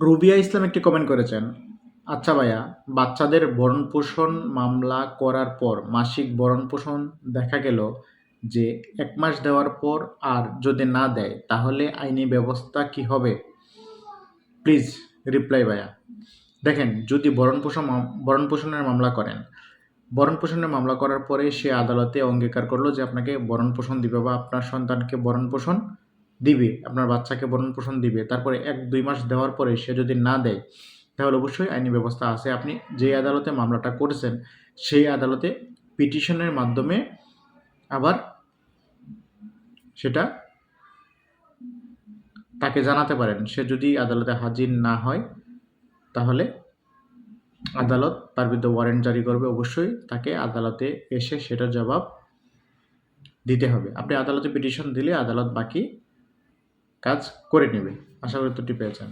রুবিয়া ইসলাম একটি কমেন্ট করেছেন। আচ্ছা ভাইয়া, বাচ্চাদের ভরণ পোষণ মামলা করার পর মাসিক ভরণ পোষণ দেখা গেল যে এক মাস দেওয়ার পর আর যদি না দেয়, তাহলে আইনি ব্যবস্থা কি হবে? প্লিজ রিপ্লাই ভাইয়া। দেখেন, যদি ভরণ পোষণ ভরণ পোষণের মামলা করেন ভরণ পোষণের মামলা করার পরে সে আদালতে অঙ্গীকার করল যে আপনাকে ভরণ পোষণ দিবে বা আপনার সন্তানকে ভরণ পোষণ দিবে, আপনার বাচ্চাকে ভরণ পোষণ দিবে, তারপরে এক, দুই মাস দেওয়ার পরে সে যদি না দেয়, তাহলে অবশ্যই আইনি ব্যবস্থা আছে। আপনি যে আদালতে মামলাটা করেছেন, সেই আদালতে পিটিশনের মাধ্যমে আবার সেটা তাকে জানাতে পারেন। সে যদি আদালতে হাজির না হয়, তাহলে আদালত তার বিরুদ্ধে ওয়ারেন্ট জারি করবে। অবশ্যই তাকে আদালতে এসে সেটার জবাব দিতে হবে। আপনি আদালতে পিটিশন দিলে আদালত বাকি কাজ করে নেবে। আশা করি উত্তরটি পেয়েছেন।